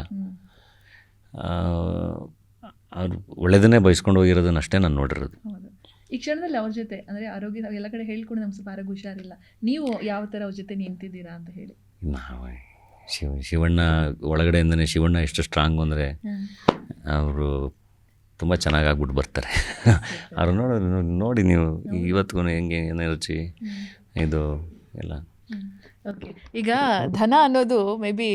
ಅವ್ರು ಒಳ್ಳೇದನ್ನೇ ಬಯಸ್ಕೊಂಡು ಹೋಗಿರೋದನ್ನ ಅಷ್ಟೇ ನಾನು ನೋಡಿರೋದು. ಈ ಕ್ಷಣದಲ್ಲಿ ಅವ್ರ ಜೊತೆ ಅಂದರೆ ಆರೋಗ್ಯ ನಾವು ಎಲ್ಲ ಕಡೆ ಹೇಳ್ಕೊಂಡು ನಮ್ಗೆ ಸ್ವಲ್ಪ ಆರೋಗ್ಯ ಹುಷಾರಿಲ್ಲ. ನೀವು ಯಾವ ಥರ ಅವ್ರ ಜೊತೆ ನಿಂತಿದ್ದೀರಾ ಅಂತ ಹೇಳಿ. ನಾವು ಶಿವ ಶಿವಣ್ಣ ಒಳಗಡೆಯಿಂದನೇ ಶಿವಣ್ಣ ಎಷ್ಟು ಸ್ಟ್ರಾಂಗ್ ಅಂದರೆ ಅವರು ತುಂಬ ಚೆನ್ನಾಗಿ ಆಗ್ಬಿಟ್ಟು ಬರ್ತಾರೆ. ಅವ್ರು ನೋಡಿ ನೋಡಿ ನೀವು ಇವತ್ತಿಗೂ ಹೆಂಗೆ ಎನರ್ಜಿ ಇದು ಎಲ್ಲ. ಓಕೆ ಈಗ ಧನ ಅನ್ನೋದು ಮೇ ಬಿ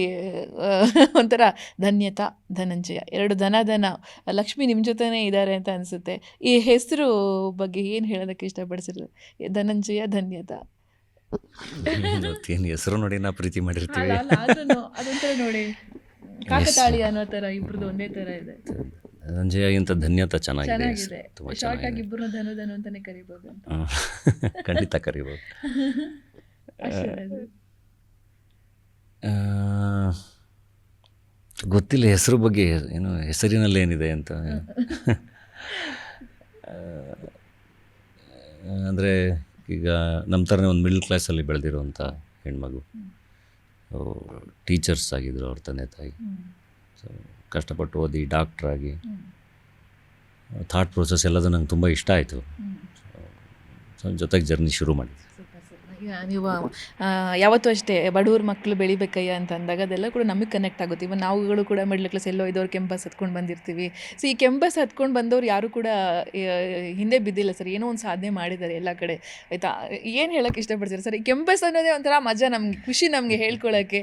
ಒಂಥರ ಧನ್ಯತಾ ಧನಂಜಯ. ಎರಡು ಧನ ಧನ. ಲಕ್ಷ್ಮಿ ನಿಮ್ಮ ಜೊತೆನೇ ಇದ್ದಾರೆ ಅಂತ ಅನಿಸುತ್ತೆ. ಈ ಹೆಸರು ಬಗ್ಗೆ ಏನು ಹೇಳೋದಕ್ಕೆ ಇಷ್ಟಪಡಿಸಿದ್ರು ಧನಂಜಯ ಧನ್ಯತಾ. ಹೆಸರು ನೋಡಿ ನಾ ಪ್ರೀತಿ ಮಾಡಿರ್ತೀವಿ. ಅದೊಂಥರ ನೋಡಿ. ಕಾಕತಾಳಿ ಅನ್ನೋ ಥರ ಇಬ್ರದ್ದು ಒಂದೇ ಥರ ಇದೆ. ಧನಂಜಯಗಿಂತ ಧನ್ಯತ ಚೆನ್ನಾಗಿದೆ. ತುಂಬ ಚೆನ್ನಾಗಿ ಇಬ್ಬರು ಧನು ಧನು ಅಂತಾನೆ ಕರಿಬೋದು ಖಂಡಿತ ಕರಿಬೋದು. ಗೊತ್ತಿಲ್ಲ, ಹೆಸರು ಬಗ್ಗೆ ಏನು ಹೆಸರಿನಲ್ಲಿ ಏನಿದೆ ಅಂತ ಅಂದರೆ ಈಗ ನಮ್ಮ ಥರನೇ ಒಂದು ಮಿಡ್ಲ್ ಕ್ಲಾಸಲ್ಲಿ ಬೆಳೆದಿರುವಂಥ ಹೆಣ್ಮಗು ಟೀಚರ್ಸ್ ಆಗಿದ್ರು ಅವ್ರ ತಂದೆ ತಾಯಿ. ಸೊ ಕಷ್ಟಪಟ್ಟು ಓದಿ ಡಾಕ್ಟ್ರಾಗಿ. ಥಾಟ್ ಪ್ರೊಸೆಸ್ ಎಲ್ಲದೂ ನಂಗೆ ತುಂಬ ಇಷ್ಟ ಆಯಿತು ಸೊ ಜೊತೆಗೆ ಜರ್ನಿ ಶುರು ಮಾಡಿದೆ ನೀವು ಯಾವತ್ತೂ ಅಷ್ಟೇ ಬಡವ್ರ ಮಕ್ಕಳು ಬೆಳಿಬೇಕಯ್ಯ ಅಂತ ಅಂದಾಗ ಅದೆಲ್ಲ ಕೂಡ ನಮಗೆ ಕನೆಕ್ಟ್ ಆಗುತ್ತೆ. ಇವಾಗ ನಾವುಗಳು ಕೂಡ ಮಿಡ್ಲ್ ಕ್ಲಾಸ್ ಎಲ್ಲೋ ಇದ್ದವ್ರು ಕೆಂಪಸ್ ಹತ್ಕೊಂಡು ಬಂದಿರ್ತೀವಿ. ಸೊ ಈ ಕೆಂಪಸ್ ಹತ್ಕೊಂಡು ಬಂದವ್ರು ಯಾರು ಕೂಡ ಹಿಂದೆ ಬಿದ್ದಿಲ್ಲ ಸರ್. ಏನೋ ಒಂದು ಸಾಧನೆ ಮಾಡಿದ್ದಾರೆ ಎಲ್ಲ ಕಡೆ. ಆಯಿತಾ? ಏನು ಹೇಳೋಕ್ಕೆ ಇಷ್ಟಪಡ್ತೀರಾ ಸರ್? ಈ ಕೆಂಪಸ್ ಅನ್ನೋದೇ ಒಂಥರ ಮಜಾ ನಮ್ಗೆ, ಖುಷಿ ನಮಗೆ ಹೇಳ್ಕೊಳ್ಳೋಕ್ಕೆ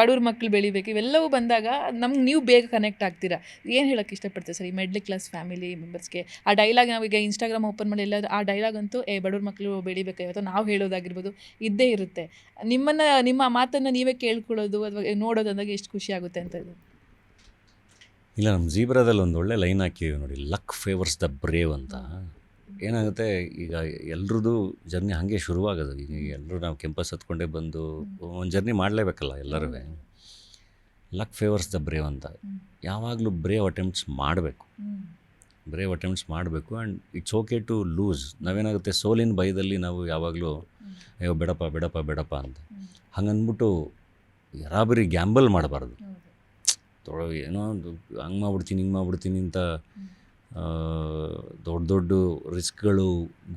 ಬಡವ್ರ ಮಕ್ಕಳು ಬೆಳಿಬೇಕು, ಇವೆಲ್ಲವೂ ಬಂದಾಗ ನಮ್ಗೆ ನೀವು ಬೇಗ ಕನೆಕ್ಟ್ ಆಗ್ತೀರಾ? ಏನು ಹೇಳೋಕ್ಕೆ ಇಷ್ಟಪಡ್ತೀರಾ ಸರ್? ಈ ಮಿಡ್ಲ್ ಕ್ಲಾಸ್ ಫ್ಯಾಮಿಲಿ ಮೆಂಬರ್ಸ್ಗೆ ಆ ಡೈಲಾಗ್ ನಾವೀಗ ಇನ್ಸ್ಟಾಗ್ರಾಮ್ ಓಪನ್ ಮಾಡಿ ಎಲ್ಲ ಆ ಡೈಲಾಗ್ ಅಂತೂ, ಏ, ಬಡವ್ರ ಮಕ್ಕಳು ಬೆಳಿಬೇಕು ಅಥವಾ ನಾವು ಹೇಳೋದಾಗಿರ್ಬೋದು ಇದ್ದೇ ಇರುತ್ತೆ. ನಿಮ್ಮನ್ನು ನಿಮ್ಮ ಮಾತನ್ನು ನೀವೇ ಕೇಳ್ಕೊಳ್ಳೋದು ಅಥವಾ ನೋಡೋದು ಅಂದಾಗ ಎಷ್ಟು ಖುಷಿ ಆಗುತ್ತೆ ಅಂತ ಇದು ಇಲ್ಲ ನಮ್ಮ ಜೀಬ್ರಾದಲ್ಲಿ ಒಂದು ಒಳ್ಳೆ ಲೈನ್ ಹಾಕಿವಿ ನೋಡಿ ಲಕ್ ಫೇವರ್ಸ್ ದ ಬ್ರೇವ್ ಅಂತ. ಏನಾಗುತ್ತೆ ಈಗ ಎಲ್ರದ್ದು ಜರ್ನಿ ಹಾಗೆ ಶುರುವಾಗೋದು. ಈಗ ಎಲ್ಲರೂ ನಾವು ಕೆಂಪಸ್ ಹತ್ಕೊಂಡೇ ಬಂದು ಒಂದು ಜರ್ನಿ ಮಾಡಲೇಬೇಕಲ್ಲ ಎಲ್ಲರೂ. ಲಕ್ ಫೇವರ್ಸ್ ದ ಬ್ರೇವ್ ಅಂತ. ಯಾವಾಗಲೂ ಬ್ರೇವ್ ಅಟೆಂಪ್ಟ್ಸ್ ಮಾಡಬೇಕು. ಬ್ರೇವ್ ಅಟೆಂಪ್ಟ್ಸ್ ಮಾಡಬೇಕು and it's okay to lose ನಾವೇನಾಗುತ್ತೆ? ಸೋಲಿನ ಭಯದಲ್ಲಿ ನಾವು ಯಾವಾಗಲೂ ಅಯ್ಯೋ ಬೇಡಪ್ಪ ಬೇಡಪ್ಪ ಬೇಡಪ್ಪ ಅಂತ. ಹಂಗಂದ್ಬಿಟ್ಟು ಯಾರಾಬರಿ ಗ್ಯಾಂಬಲ್ ಮಾಡಬಾರ್ದು. ತೊಳ ಏನೋ ಹಂಗೆ ಮಾಡ್ಬಿಡ್ತೀನಿ ಹಿಂಗೆ ಮಾಡ್ಬಿಡ್ತೀನಿ ಅಂತ ದೊಡ್ಡ ದೊಡ್ಡ ರಿಸ್ಕ್ಗಳು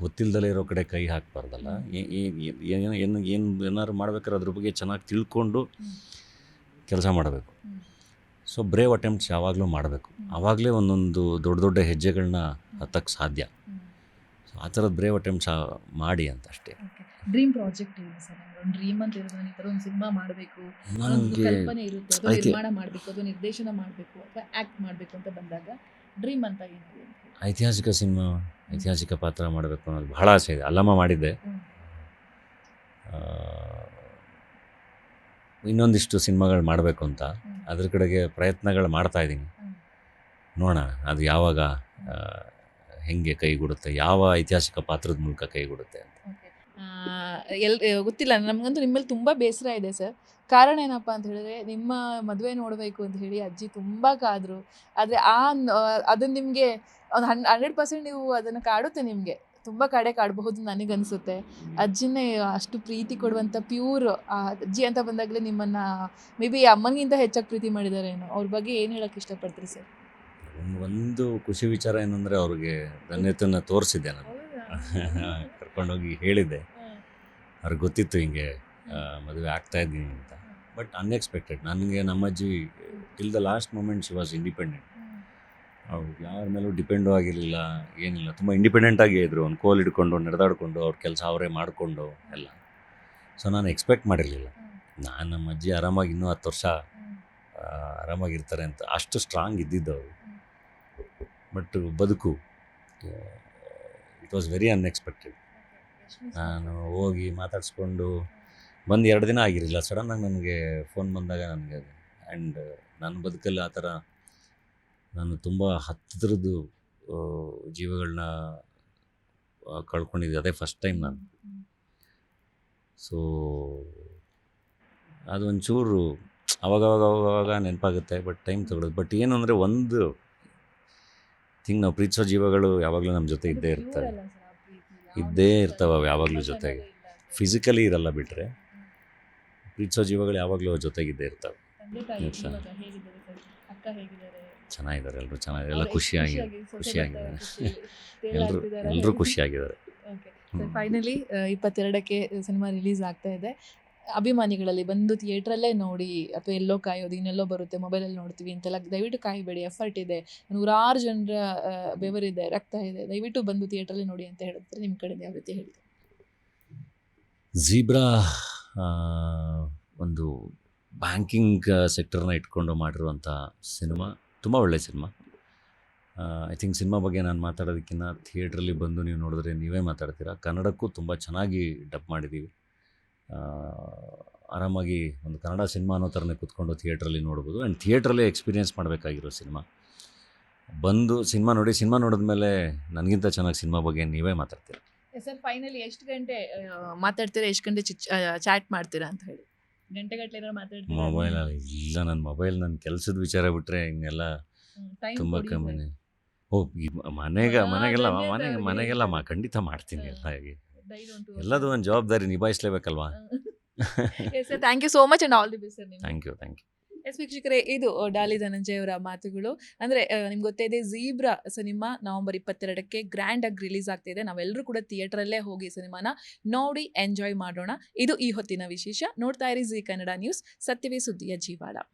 ಗೊತ್ತಿಲ್ಲದಲೇ ಇರೋ ಕಡೆ ಕೈ ಹಾಕಬಾರ್ದಲ್ಲ. ಏನು ಏನು ಏನು ಏನಾದ್ರು ಮಾಡ್ಬೇಕಾದ್ರೆ ಅದ್ರ ಬಗ್ಗೆ ಚೆನ್ನಾಗಿ ತಿಳ್ಕೊಂಡು ಕೆಲಸ ಮಾಡಬೇಕು. ಸೊ ಬ್ರೇವ್ ಅಟೆಂಪ್ಟ್ಸ್ ಯಾವಾಗಲೂ ಮಾಡಬೇಕು. ಆವಾಗಲೇ ಒಂದೊಂದು ದೊಡ್ಡ ದೊಡ್ಡ ಹೆಜ್ಜೆಗಳನ್ನ ಹತ್ತಕ್ಕೆ ಸಾಧ್ಯ. ಸೊ ಆ ಥರದ ಬ್ರೇವ್ ಅಟೆಂಪ್ಟ್ಸ್ ಮಾಡಿ ಅಂತ ಅಷ್ಟೇ. ಡ್ರೀಮ್ ಪ್ರಾಜೆಕ್ಟ್ ಏನು ಸರ್? ಒಂದು ಡ್ರೀಮ್ ಅಂತ ಹೇಳಿದ್ರೆ ಈ ಥರ ಒಂದು ಸಿನಿಮಾ ಮಾಡಬೇಕು. ನನಗೆ ಕಲ್ಪನೆ ಇರುತ್ತೆ. ಅದು ನಿರ್ಮಾಣ ಮಾಡಬೇಕು ಅದು ನಿರ್ದೇಶನ ಮಾಡಬೇಕು ಅಥವಾ ಆ್ಯಕ್ಟ್ ಮಾಡಬೇಕು ಅಂತ ಬಂದಾಗ ಡ್ರೀಮ್ ಅಂತ ಏನಿದೆ ಐತಿಹಾಸಿಕ ಸಿನಿಮಾ ಐತಿಹಾಸಿಕ ಪಾತ್ರ ಮಾಡಬೇಕು ಅನ್ನೋದು ಬಹಳ ಆಸೆ ಇದೆ. ಅಲ್ಲಮ್ಮ ಮಾಡಿದ್ದೆ. ಇನ್ನೊಂದಿಷ್ಟು ಸಿನಿಮಾಗಳು ಮಾಡಬೇಕು ಅಂತ. ಅದ್ರ ಕಡೆಗೆ ಪ್ರಯತ್ನಗಳು ಮಾಡ್ತಾ ಇದ್ದೀನಿ. ನೋಡೋಣ ಅದು ಯಾವಾಗ ಹೆಂಗೆ ಕೈಗೂಡುತ್ತೆ ಯಾವ ಐತಿಹಾಸಿಕ ಪಾತ್ರದ ಮೂಲಕ ಕೈಗೂಡುತ್ತೆ ಅಂತ. ಎಲ್ ಗೊತ್ತಿಲ್ಲ ನಮಗಂತೂ ನಿಮ್ಮಲ್ಲಿ ತುಂಬ ಬೇಸರ ಇದೆ ಸರ್. ಕಾರಣ ಏನಪ್ಪ ಅಂತ ಹೇಳಿದ್ರೆ ನಿಮ್ಮ ಮದುವೆ ನೋಡಬೇಕು ಅಂತ ಹೇಳಿ ಅಜ್ಜಿ ತುಂಬ ಕಾದ್ರು. ಆದರೆ ಆ ಅದನ್ನು ನಿಮಗೆ ಒಂದು ಹನ್ ಹಂಡ್ರೆಡ್ ಪರ್ಸೆಂಟ್ ನೀವು ಅದನ್ನು ಕಾಡುತ್ತೆ ನಿಮಗೆ. ತುಂಬ ಕಡೆ ಕಾಡಬಹುದು ನನಗನ್ಸುತ್ತೆ ಅಜ್ಜಿನೇ ಅಷ್ಟು ಪ್ರೀತಿ ಕೊಡುವಂಥ ಪ್ಯೂರ್ ಅಜ್ಜಿ ಅಂತ ಬಂದಾಗಲೇ ನಿಮ್ಮನ್ನು ಮೇ ಬಿ ಅಮ್ಮನಿಗಿಂತ ಹೆಚ್ಚಾಗಿ ಪ್ರೀತಿ ಮಾಡಿದಾರೇನೋ ಅವ್ರ ಬಗ್ಗೆ ಏನು ಹೇಳೋಕ್ಕೆ ಇಷ್ಟಪಡ್ತೀರಿ ಸರ್? ಒಂದು ಒಂದು ಖುಷಿ ವಿಚಾರ ಏನಂದರೆ ಅವ್ರಿಗೆ ಧನ್ಯತೆಯನ್ನು ತೋರಿಸಿದ್ದೆ ನಾನು. ಕರ್ಕೊಂಡೋಗಿ ಹೇಳಿದ್ದೆ. ಅವ್ರಿಗೆ ಗೊತ್ತಿತ್ತು ಹಿಂಗೆ ಮದುವೆ ಆಗ್ತಾ ಇದ್ದೀನಿ ಅಂತ. ಬಟ್ ಅನ್ಎಕ್ಸ್ಪೆಕ್ಟೆಡ್ ನನಗೆ ನಮ್ಮಜ್ಜಿ till the last moment she was independent ಅವ್ರು ಯಾರ ಮೇಲೂ ಡಿಪೆಂಡು ಆಗಿರಲಿಲ್ಲ ಏನಿಲ್ಲ. ತುಂಬ ಆಗಿ ಇದ್ದರು ಒಂದು ಕೋಲ್ ಹಿಡ್ಕೊಂಡು ನಡೆದಾಡಿಕೊಂಡು ಅವ್ರ ಕೆಲಸ ಅವರೇ ಮಾಡಿಕೊಂಡು ಎಲ್ಲ. ಸೊ ನಾನು ಎಕ್ಸ್ಪೆಕ್ಟ್ ಮಾಡಿರಲಿಲ್ಲ. ನಾನು ನಮ್ಮ ಅಜ್ಜಿ ಆರಾಮಾಗಿ ಇನ್ನೂ ಹತ್ತು ವರ್ಷ ಆರಾಮಾಗಿರ್ತಾರೆ ಅಂತ. ಅಷ್ಟು ಸ್ಟ್ರಾಂಗ್ ಇದ್ದಿದ್ದು ಅವರು ಬಟ್ ಬದುಕು ಇಟ್ ವಾಸ್ ವೆರಿ ಅನ್ಎಕ್ಸ್ಪೆಕ್ಟೆಡ್ ನಾನು ಹೋಗಿ ಮಾತಾಡಿಸ್ಕೊಂಡು ಬಂದು ಎರಡು ದಿನ ಆಗಿರಲಿಲ್ಲ. ಸಡನ್ನಾಗಿ ನನಗೆ ಫೋನ್ ಬಂದಾಗ ನನಗೆ ಆ್ಯಂಡ್ ನನ್ನ ಬದುಕಲ್ಲಿ ಆ ಥರ ನಾನು ತುಂಬ ಹತ್ತಿರದ್ದು ಜೀವಗಳನ್ನ ಕಳ್ಕೊಂಡಿದ್ದೆ. ಅದೇ ಫಸ್ಟ್ ಟೈಮ್ ನಾನು. ಸೊ ಅದು ಒಂಚೂರು ಅವಾಗ ಅವಾಗ ಅವಾಗ ಅವಾಗ ನೆನಪಾಗುತ್ತೆ ಬಟ್ ಟೈಮ್ ತಗೊಳ್ಳೋದು. ಬಟ್ ಏನು ಅಂದರೆ ಒಂದು ಥಿಂಗ್ ನಾವು ಪ್ರೀತಿಸೋ ಜೀವಗಳು ಯಾವಾಗಲೂ ನಮ್ಮ ಜೊತೆ ಇದ್ದೇ ಇರ್ತವೆ. ಇದ್ದೇ ಇರ್ತವೆ ಅವು ಯಾವಾಗಲೂ ಜೊತೆಗೆ. ಫಿಸಿಕಲಿ ಇರಲ್ಲ ಬಿಟ್ಟರೆ ಪ್ರೀತಿಸೋ ಜೀವಗಳು ಯಾವಾಗಲೂ ಅವ್ರ ಜೊತೆಗಿದ್ದೇ ಇರ್ತವೆ. ಚೆನ್ನಾಗಿದ್ದಾರೆ ಎಲ್ಲರೂ ಚೆನ್ನಾಗಿದೆ ಎಲ್ಲ ಖುಷಿಯಾಗಿದೆ ಖುಷಿಯಾಗಿದ್ದಾರೆ ಎಲ್ಲರೂ ಎಲ್ಲರೂ ಖುಷಿಯಾಗಿದ್ದಾರೆ. ಫೈನಲಿ ಇಪ್ಪತ್ತೆರಡಕ್ಕೆ ಸಿನಿಮಾ ರಿಲೀಸ್ ಆಗ್ತಾ ಇದೆ. ಅಭಿಮಾನಿಗಳಲ್ಲಿ ಬಂದು ಥಿಯೇಟ್ರಲ್ಲೇ ನೋಡಿ ಅಥವಾ ಎಲ್ಲೋ ಕಾಯೋದು ಇನ್ನೆಲ್ಲೋ ಬರುತ್ತೆ ಮೊಬೈಲಲ್ಲಿ ನೋಡ್ತೀವಿ ಅಂತೆಲ್ಲ ದಯವಿಟ್ಟು ಕಾಯಬೇಡಿ ಎಫರ್ಟ್ ಇದೆ. ನೂರಾರು ಜನರ ಬೆವರಿದೆ ರಕ್ತ ಇದೆ. ದಯವಿಟ್ಟು ಬಂದು ಥಿಯೇಟ್ರಲ್ಲಿ ನೋಡಿ ಅಂತ ಹೇಳಿದ್ರೆ ನಿಮ್ಮ ಕಡೆ ಯಾವ ರೀತಿ ಹೇಳ್ತೀವಿ ಝೀಬ್ರಾ ಒಂದು ಬ್ಯಾಂಕಿಂಗ್ ಸೆಕ್ಟರ್ನ ಇಟ್ಕೊಂಡು ಮಾಡಿರುವಂಥ ಸಿನಿಮಾ. ತುಂಬ ಒಳ್ಳೆಯ ಸಿನಿಮಾ. ಐ ಥಿಂಕ್ ಸಿನಿಮಾ ಬಗ್ಗೆ ನಾನು ಮಾತಾಡೋದಕ್ಕಿಂತ ಥಿಯೇಟ್ರಲ್ಲಿ ಬಂದು ನೀವು ನೋಡಿದ್ರೆ ನೀವೇ ಮಾತಾಡ್ತೀರಾ? ಕನ್ನಡಕ್ಕೂ ತುಂಬ ಚೆನ್ನಾಗಿ ಡಬ್ ಮಾಡಿದ್ದೀವಿ. ಆರಾಮಾಗಿ ಒಂದು ಕನ್ನಡ ಸಿನಿಮಾ ಅನ್ನೋ ಥರನೇ ಕೂತ್ಕೊಂಡು ಥಿಯೇಟ್ರಲ್ಲಿ ನೋಡ್ಬೋದು. ಆ್ಯಂಡ್ ಥಿಯೇಟ್ರಲ್ಲೇ ಎಕ್ಸ್ಪೀರಿಯೆನ್ಸ್ ಮಾಡಬೇಕಾಗಿರೋ ಸಿನಿಮಾ. ಬಂದು ಸಿನಿಮಾ ನೋಡಿ, ಸಿನಿಮಾ ನೋಡಿದ್ಮೇಲೆ ನನಗಿಂತ ಚೆನ್ನಾಗಿ ಸಿನಿಮಾ ಬಗ್ಗೆ ನೀವೇ ಮಾತಾಡ್ತೀರಾ? ಸರ್ ಫೈನಲಿ ಎಷ್ಟು ಗಂಟೆ ಮಾತಾಡ್ತೀರಾ? ಎಷ್ಟು ಗಂಟೆ ಚಾಟ್ ಮಾಡ್ತೀರಾ ಅಂತ ಹೇಳಿ. ಗಂಟೆಗಟ್ಟಲೆ ಏನಾದ್ರು ಮಾತಾಡ್ತೀರಾ ಮೊಬೈಲಲ್ಲಿ ಇಲ್ಲ ನನ್ನ ಮೊಬೈಲ್ ನನ್ನ ಕೆಲಸದ ವಿಚಾರ ಬಿಟ್ಟರೆ ಹಿಂಗೆಲ್ಲ ತುಂಬ ಕಮ್ಮಿನೇ ಓ ಈ ಮನೆಗೆ ಮನೆಗೆಲ್ಲ ಮನೆಗೆ ಮನೆಗೆಲ್ಲ ಮಾ. ಖಂಡಿತ ಮಾಡ್ತೀನಿ ಎಲ್ಲ ಹಾಗೆ ಎಲ್ಲದೂ ಒಂದು ಜವಾಬ್ದಾರಿ ನಿಭಾಯಿಸ್ಲೇಬೇಕಲ್ವಾ? Thank you so much and all the best sir thank you thank you yes ವೀಕ್ಷಕರೇ, ಇದು ಡಾಲಿ ಧನಂಜಯ ಅವರ ಮಾತುಗಳು. ಅಂದ್ರೆ ನಿಮ್ಗೆ ಗೊತ್ತೇ ಇದೆ ಸಿನಿಮಾ ನವೆಂಬರ್ ಇಪ್ಪತ್ತೆರಡಕ್ಕೆ ಗ್ರ್ಯಾಂಡ್ ಆಗಿ ರಿಲೀಸ್ ಆಗ್ತಿದೆ ನಾವೆಲ್ಲರೂ ಕೂಡ ಥಿಯೇಟರ್ ಅಲ್ಲೇ ಹೋಗಿ ಸಿನಿಮಾನ ನೋಡಿ, ಎಂಜಾಯ್ ಮಾಡೋಣ. ಇದು ಈ ಹೊತ್ತಿನ ವಿಶೇಷ. ನೋಡ್ತಾ ಇರಿ ಜಿ ಕನ್ನಡ ನ್ಯೂಸ್. ಸತ್ಯವೇ ಸುದ್ದಿಯ ಜೀವಾಳ.